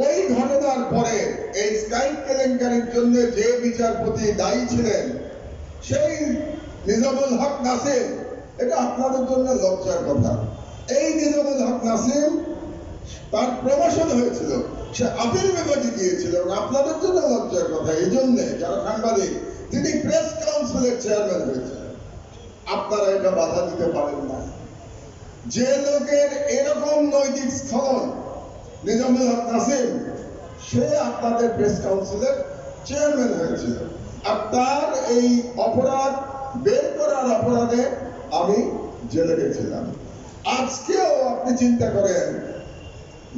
ওই ঘটনার পরে এই স্কাই কেলেঙ্কারির জন্য যে বিচারপতি দায়ী ছিলেন, সেই নিজামুল হক নাসিম, এটা আপনাদের জন্য লজ্জার কথা। এই নিজামুল হক নাসিম তার প্রমোশন হয়েছিল, সে আপিল বিভাগে গিয়েছিল আপনাদের জন্য লজ্জার কথা। এই জন্যে যারা সাংবাদিক, তিনি প্রেস কাউন্সিলের চেয়ারম্যান হয়েছিলেন আপনারা এটা বাধা দিতে পারেন না। যে লোকের এরকম নৈতিক স্খলন নিজামুল হক নাসিম, সে আপনাদের প্রেস কাউন্সিলের চেয়ারম্যান হয়েছিল। আর তার এই অপরাধ, বের করার অপরাধে আমি জেলে গেছিলাম। আজকেও আপনি চিন্তা করেন,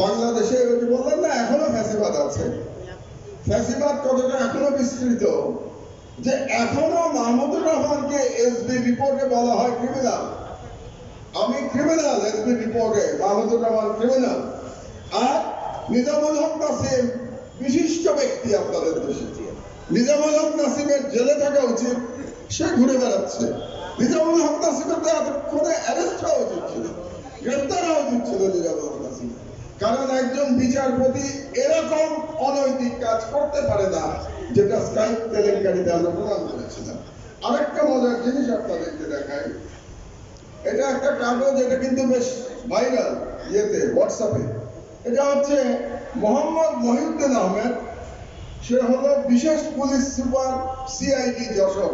বাংলাদেশে বললেন না, এখনও ফ্যাসিবাদ আছে। ফ্যাসিবাদ কতটা এখনও বিস্তৃত? যে এখনও মাহমুদুর রহমানকে এসবি রিপোর্টে বলা হয় ক্রিমিনাল আমি ক্রিমিনাল এসবি রিপোর্টে মাহমুদুর রহমান ক্রিমিনাল আর নিজামুল হক নাসিম বিশিষ্ট ব্যক্তি আপনাদের দেশে নিজামুল হক নাসিমের জেলে থাকা উচিত, সে ঘুরে বেড়াচ্ছে। নিজামুল হক নাসিমের তো এতক্ষণে অ্যারেস্ট হওয়া উচিত ছিল, গ্রেপ্তার হওয়া উচিত ছিল নিজামুল হক নাসিম। কারণ একজন বিচারপতি এরকম অনৈতিক কাজ করতে পারে না, যেটা স্কাইপ কেলেঙ্কারিতে আমরা প্রমাণ করেছিলাম। আরেকটা মজার জিনিস আপনাদেরকে দেখাই। এটা একটা কাগজ, এটা কিন্তু বেশ ভাইরাল ইয়েতে হোয়াটসঅ্যাপে এটা হচ্ছে মোহাম্মদ মহিউদ্দিন আহমেদ। সে হলো বিশেষ পুলিশ সুপার সিআইডি যশোর।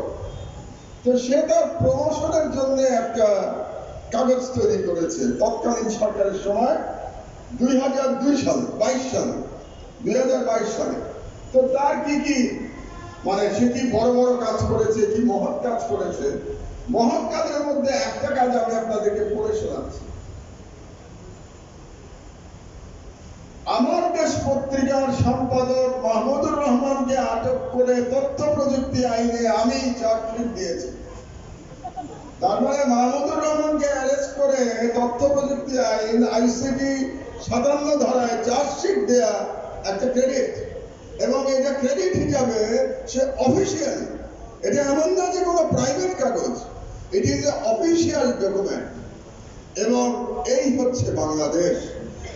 তো সে তার প্রমোশনের জন্য একটা কাগজ তৈরি করেছে তৎকালীন সরকারের সময়, দুই হাজার দুই সালে, বাইশ সালে, দুই হাজার বাইশ সালে। তো তার কি কি? মানে সে কি বড় বড় কাজ করেছে, কি মহৎ কাজ করেছে? মহৎ কাজের মধ্যে একটা কাজ আমি আপনাদেরকে পড়ে শোনাচ্ছি আমার দেশ পত্রিকার সম্পাদক মাহমুদুর রহমানকে আটক করে তথ্য প্রযুক্তি আইনে আমি চার্জশিট দিয়েছি। তার মানে মাহমুদুর রহমানকে অ্যারেস্ট করে তথ্য প্রযুক্তি আইন আইসিটি সাতান্ন ধারায় চার্জশিট দেয়া একটা ক্রেডিট এবং এটা ক্রেডিট হিসাবে সে অফিসিয়াল এটা এমন না যে কোনো প্রাইভেট কাগজ it is a official document এবং এই হচ্ছে বাংলাদেশ।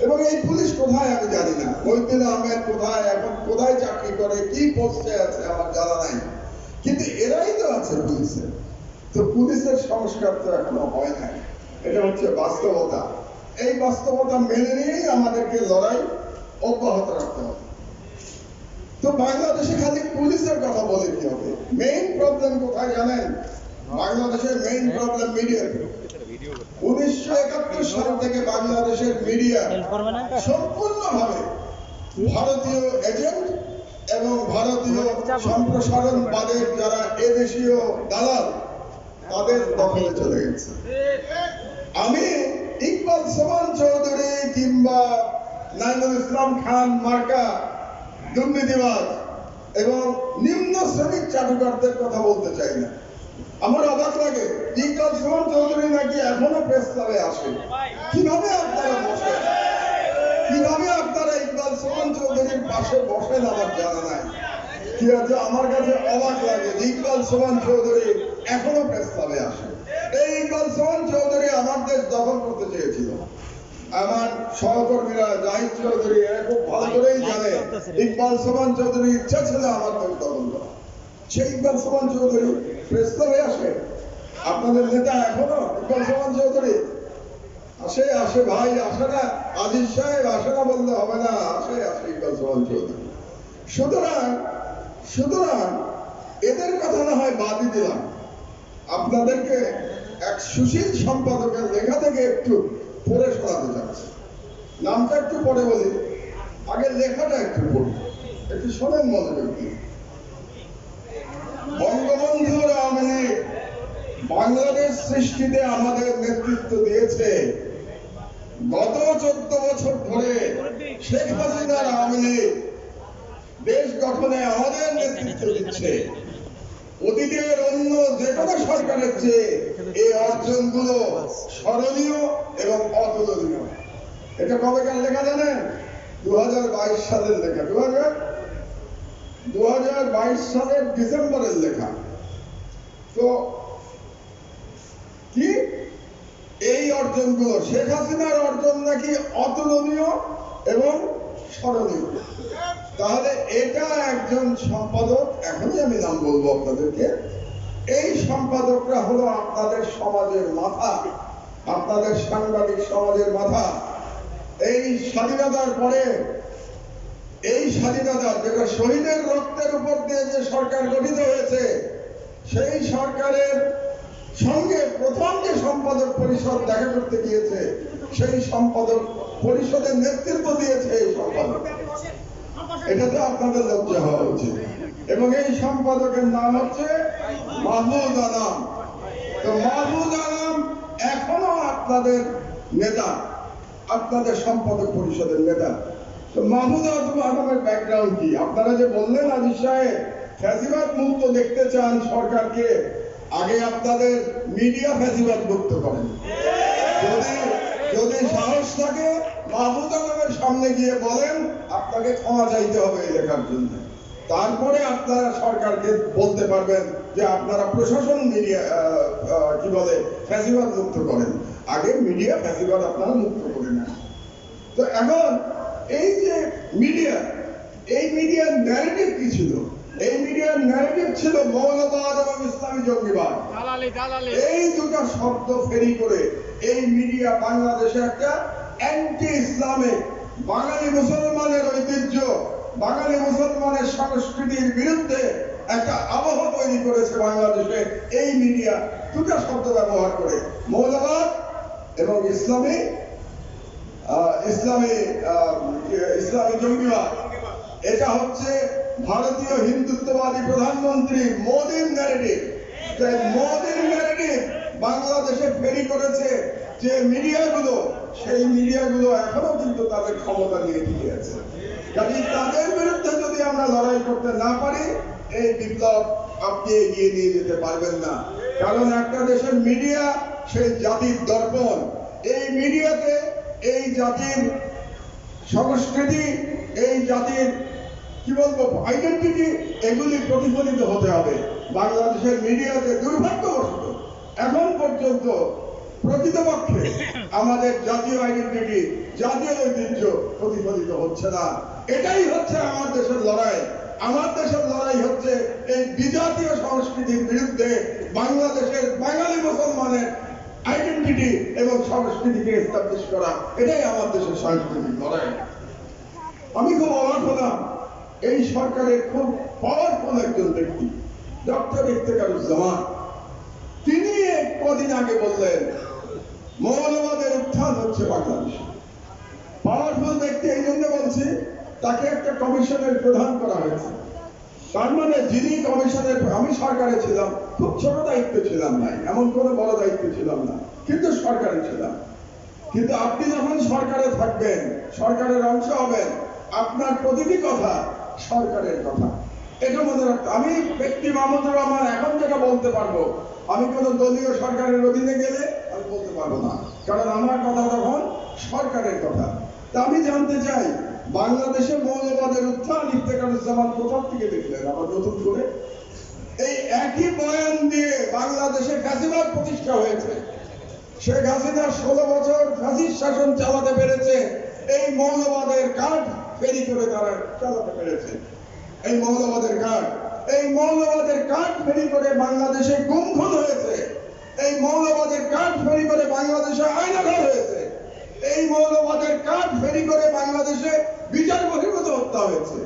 এবং এই পুলিশ কোথায় আমি জানি না। মহিউদ্দিন আহমেদ কোথায়, এখন কোথায় চাকরি করে, কি পোস্টে আছে, আমার জানা নাই। কিন্তু এরাই তো আছে পুলিশে তো পুলিশের সংস্কার তো এখনও হয় নাই। এটা হচ্ছে বাস্তবতা। এই বাস্তবতা মেনে নিয়েই আমাদেরকে লড়াই অব্যাহত রাখতে হবে। তো বাংলাদেশে খালি পুলিশের কথা বলে কি হবে? মেইন প্রবলেম কোথায় জানেন? বাংলাদেশের মেইন প্রবলেম মিডিয়া উনিশশো একাত্তর সাল থেকে বাংলাদেশের মিডিয়া সম্পূর্ণভাবে ভারতীয় এজেন্ট এবং ভারতীয় সম্প্রসারণবাদের যারা এদেশীয় দালাল তাদের দখলে চলে গেছে। আমি ইকবাল সোমান চৌধুরী কিংবা নাইমুল ইসলাম খান মার্কা দুর্নীতিবাজ এবং নিম্ন শ্রেণির চাটুকারদের কথা বলতে চাই না। আমার অবাক লাগে। ইকবাল সোমান চৌধুরী নাকি এখনও প্রেস ক্লাবে আসে কীভাবে আপনারা বসেন? কীভাবে আপনারা ইকবাল সোমান চৌধুরীর পাশে বসেন আমার জানা নাই। কি আছে? আমার কাছে অবাক লাগে ইকবাল সোমান চৌধুরী এখনও প্রেস ক্লাবে আসে এই ইকবাল সোমান চৌধুরী আমার দেশ দখল করতে চেয়েছিল। আমার সহকর্মীরা জাহিদ চৌধুরী, এরা খুব ভালো করেই জানে, ইকবাল সোমান চৌধুরীর ইচ্ছা ছিল আমার দেশ দখল করা সেই ইকবাল সোমান চৌধুরী প্রেস ক্লাবে আসে আপনাদের নেতা এখনও ইকবাল সোমান চৌধুরী। আসে আসে ভাই, আসে না। আজিজ সাহেব, আসে না বললে হবে না। আসে আসে ইকবাল সোমান চৌধুরী। সুতরাং সুতরাং এদের কথা না হয় বাদই দিলাম। আপনাদেরকে এক সুশীল সম্পাদকের লেখা থেকে একটু পড়ে শোনাতে চাচ্ছি। নামটা একটু পরে বলি। আগে লেখাটা একটু পড়ি একটু শোনেন মনোযোগ দিয়ে। বঙ্গবন্ধুর আওয়ামী লীগ বাংলাদেশ সৃষ্টিতে আমাদের নেতৃত্ব দিয়েছে। গত চোদ্দ বছর ধরে শেখ হাসিনার আওয়ামী লীগ দেশ গঠনে আমাদের নেতৃত্ব দিচ্ছে। অতীতের অন্য যে কোনো সরকারের চেয়ে এই অর্জনগুলো স্মরণীয় এবং অতুলনীয়। এটা কবেকার লেখা জানেন? দু সালের লেখা। দু হাজার দু হাজার বাইশ সালের ডিসেম্বরের লেখা। তো কি? এই অর্জনগুলো, শেখ হাসিনার অর্জন নাকি অতুলনীয় এবং স্মরণীয়? তাহলে এটা একজন সম্পাদক, এখনই আমি নাম বলব আপনাদেরকে, এই সম্পাদকরা হলো আপনাদের সমাজের মাথা, আপনাদের সাংবাদিক সমাজের মাথা। এই স্বাধীনতার পরে এই স্বাধীনতা যেটা শহীদের রক্তের উপর দিয়ে যে সরকার গঠিত হয়েছে, সেই সরকারের সঙ্গে প্রথম যে সম্পাদক পরিষদ দেখা করতে গিয়েছে, সেই সম্পাদক পরিষদের নেতৃত্ব দিয়েছে এই সম্পাদক। এটা তো আপনাদের লজ্জা হওয়া উচিত। এবং এই সম্পাদকের নাম হচ্ছে মাহমুদ আলম। তো মাহমুদ আলম এখনও আপনাদের নেতা, আপনাদের সম্পাদক পরিষদের নেতা। তো মাহমুদ আলম আলমের ব্যাকগ্রাউন্ড কি? আপনারা যে বললেন আজিজ সাহেব, ফ্যাসিবাদ মুক্ত দেখতে চান সরকারকে, আগে আপনাদের মিডিয়া ফ্যাসিবাদ মুক্ত করেন যদি যদি সাহস থাকে, মাহমুদ আলমের সামনে গিয়ে বলেন, আপনাকে ক্ষমা চাইতে হবে এই লেখার জন্য। তারপরে আপনারা সরকারকে বলতে পারবেন যে আপনারা প্রশাসন মিডিয়া কি বলে, ফ্যাসিবাদ মুক্ত করেন। আগে মিডিয়া ফ্যাসিবাদ আপনারা মুক্ত করে নেন। তো এখন এই যে মিডিয়া এই মিডিয়ার ন্যারেটিভ কি ছিল? এই মিডিয়ার ন্যারেটিভ ছিল মৌলবাদ এবং ইসলামী জঙ্গিবাদ। এই দুটো শব্দ ফেরি করে এই মিডিয়া বাংলাদেশে একটা অ্যান্টি ইসলামিক বাঙালি মুসলমানের ঐতিহ্য বাঙালি মুসলমানের সংস্কৃতির বিরুদ্ধে একটা আবহ তৈরি করেছে বাংলাদেশে এই মিডিয়া দুটো শব্দ ব্যবহার করে মৌলবাদ এবং ইসলামী ইসলামী আহ, ইসলামী জঙ্গিবাদ। এটা হচ্ছে ভারতীয় হিন্দুত্ববাদী প্রধানমন্ত্রী মোদীর ন্যারেটিভ মোদীর ন্যারেটিভ বাংলাদেশে ফেরি করেছে যে মিডিয়াগুলো সেই মিডিয়াগুলো এখনও কিন্তু তাদের ক্ষমতা নিয়ে টিকে আছে। কাজে তাদের বিরুদ্ধে যদি আমরা লড়াই করতে না পারি এই বিপ্লব আপনি এগিয়ে নিয়ে যেতে পারবেন না। কারণ একটা দেশের মিডিয়া সেই জাতির দর্পণ। এই মিডিয়াতে এই জাতির সংস্কৃতি, এই জাতির, কি বলব আইডেন্টিটি এগুলি প্রতিফলিত হতে হবে। বাংলাদেশের মিডিয়াতে দুর্ভাগ্যবশত এখন পর্যন্ত প্রকৃতপক্ষে আমাদের জাতীয় আইডেন্টিটি জাতীয় ঐতিহ্য প্রতিফলিত হচ্ছে না। এটাই হচ্ছে আমার দেশের লড়াই। আমার দেশের লড়াই হচ্ছে এই বিজাতীয় সংস্কৃতির বিরুদ্ধে বাংলাদেশের বাঙালি মুসলমানের আইডেন্টিটি এবং সংস্কৃতিকে এস্টাবলিশ করা, এটাই আমার দেশের সাংস্কৃতিক লড়াই আমি খুব অবাক হলাম, এই সরকারের খুব পাওয়ারফুল একজন ব্যক্তি ডক্টর ইফতেকারুজ্জামান তিনি এক কদিন আগে বললেন, মৌলবাদের উত্থান হচ্ছে বাংলাদেশে। পাওয়ারফুল ব্যক্তি, এই জন্য বলছি, তাকে একটা কমিশনের প্রধান করা হয়েছে। তার মানে যিনি কমিশনের আমি সরকারে ছিলাম, খুব ছোট দায়িত্ব ছিলাম নাই এমন কোনো বড় দায়িত্ব ছিলাম না, কিন্তু সরকারে ছিলাম। কিন্তু আপনি যখন সরকারে থাকবেন, সরকারের অংশ হবেন, আপনার প্রতিটি কথা সরকারের কথা। এটা মনে রাখতে, আমি ব্যক্তি মাহমুদুর রহমান, এখন যেটা বলতে পারব, আমি কোনো দলীয় সরকারের অধীনে গেলে আমি বলতে পারব না, কারণ আমার কথা তখন সরকারের কথা। তা আমি জানতে চাই বাংলাদেশে মৌলবাদের উত্থান ইফতেকারুজ্জামান কোথা থেকে দেখলেন? আবার নতুন করে? এই একই বয়ান দিয়ে বাংলাদেশে ফ্যাসিবাদ প্রতিষ্ঠা হয়েছে। শেখ হাসিনা ষোলো বছর ফাঁসির শাসন চালাতে পেরেছে। এই মৌলবাদের কাঠ ফেরি করে তারা চালাতে পেরেছে। এই মৌলবাদের কাঠ, এই মৌলবাদের কাঠ ফেরি করে বাংলাদেশে গুমখুন হয়েছে। এই মৌলবাদের কাঠ ফেরি করে বাংলাদেশে আইনাঘর হয়েছে। এই মৌলবাদের কাঠ ফেরি করে বাংলাদেশে বিচার বহির্ভূত হত্যা হয়েছে।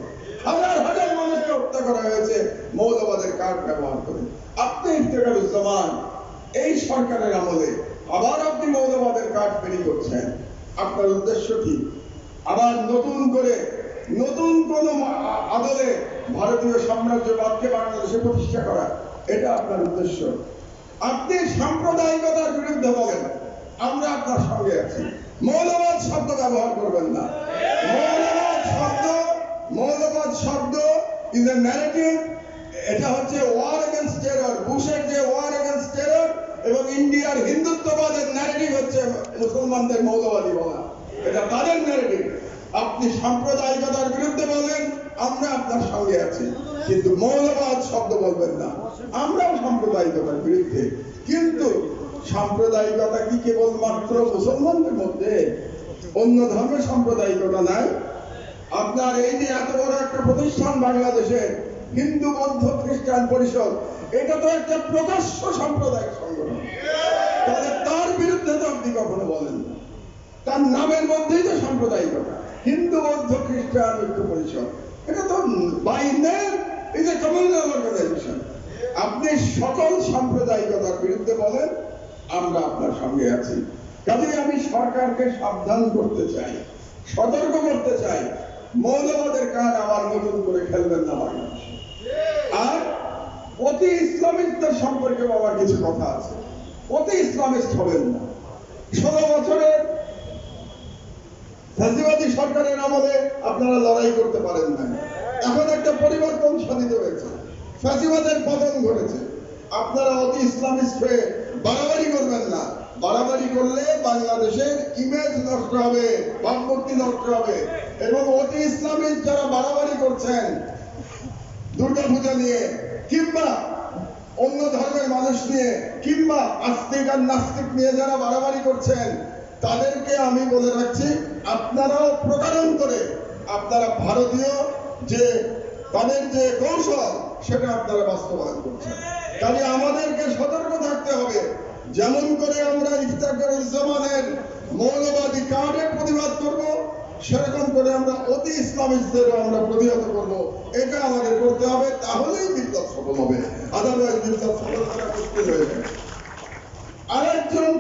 হাজার হাজার মানুষকে হত্যা করা হয়েছে মৌলবাদের কাঠ ব্যবহার করে। আপনি ইফতেখারুজ্জামান, এই সরকারের আমলে আবার আপনি মৌলবাদের কাঠ ফেরি করছেন। আপনার উদ্দেশ্য কি? আবার নতুন করে, নতুন কোন আদলে ভারতীয় সাম্রাজ্যবাদকে বাংলাদেশে প্রতিষ্ঠা করা, এটা আপনার উদ্দেশ্য। আপনি সাম্প্রদায়িকতার বিরুদ্ধে বলেন, আমরা আপনার সঙ্গে আছি। মৌলবাদ শব্দ ব্যবহার করবেন না। শব্দ ইজ এ ন্যারেটিভ এটা হচ্ছে ওয়ার এগেনস্ট টেরর বুশের যে ওয়ার এগেনস্ট টেরর এবং ইন্ডিয়ার হিন্দুত্ববাদের ন্যারেটিভ হচ্ছে মুসলমানদের মৌলবাদী বলা। এটা তাদের ন্যারেটিভ আপনি সাম্প্রদায়িকতার বিরুদ্ধে বলেন, আমরা আপনার সঙ্গে আছি। কিন্তু মৌলবাদ শব্দ বলবেন না। আমরাও সাম্প্রদায়িকতার বিরুদ্ধে। কিন্তু সাম্প্রদায়িকতা কি কেবলমাত্র মুসলমানদের মধ্যে? অন্য ধর্মের সাম্প্রদায়িকতা নাই। আপনার এই যে এত বড় একটা প্রতিষ্ঠান বাংলাদেশে, হিন্দু বৌদ্ধ খ্রিস্টান পরিষদ, এটা তো একটা প্রকাশ্য সাম্প্রদায়িক সংগঠন। তার বিরুদ্ধে তো আপনি কখনো বলেন তার নামের মধ্যেই তো সাম্প্রদায়িকতা হিন্দু, বৌদ্ধ, খ্রিস্টান ঐক্য পরিষদ এটা তো by name is a organization. আপনি সকল সাম্প্রদায়িকতার বিরুদ্ধে বলেন, আমরা আপনার সঙ্গে আছি। কাজে আমি সরকারকে সাবধান করতে চাই, সতর্ক করতে চাই। মৌলবাদের কাজ আবার নতুন করে খেলবেন না বাংলাদেশে আর অতি ইসলামিস্টদের সম্পর্কে আমার কিছু কথা আছে। অতি ইসলামিস্ট হবেন না। ষোলো বছরের ফ্যাসিবাদী সরকারের আমলে আপনারা লড়াই করতে পারেন না। এখন একটা পরিবর্তন সাধিত হয়েছে। ফ্যাসিবাদের পতন ঘটেছে। আপনারা অতি ইসলামিস্ট হয়ে বাড়াবাড়ি করবেন না। বাড়াবাড়ি করলে বাংলাদেশের ইমেজ নষ্ট হবে ভাবমূর্তি নষ্ট হবে। এবং অতি ইসলামিস্ট যারা বাড়াবাড়ি করছেন দুর্গা পূজা নিয়ে, কিংবা অন্য ধর্মের মানুষ নিয়ে, কিংবা আস্তিক আর নাস্তিক নিয়ে যারা বাড়াবাড়ি করছেন, তাদেরকে আমি বলে রাখছি, আপনারাও প্রতারণ করে আপনারা ভারতীয় যে তাদের যে কৌশল, সেটা আপনারা বাস্তবায়ন করছেন। কাজে আমাদেরকে সতর্ক থাকতে হবে। যেমন করে আমরা ইফতার করার জমানের মৌলবাদী কার্ডের প্রতিবাদ করব, সেরকম করে আমরা অতি ইসলামিস্টদেরও আমরা প্রতিহত করব। এটা আমাদের করতে হবে, তাহলেই বিপ্লব সফল হবে। আদারওয়াইজ বিপ্লব সফল করা মুশকিল হয়ে যাবে। আরেকজন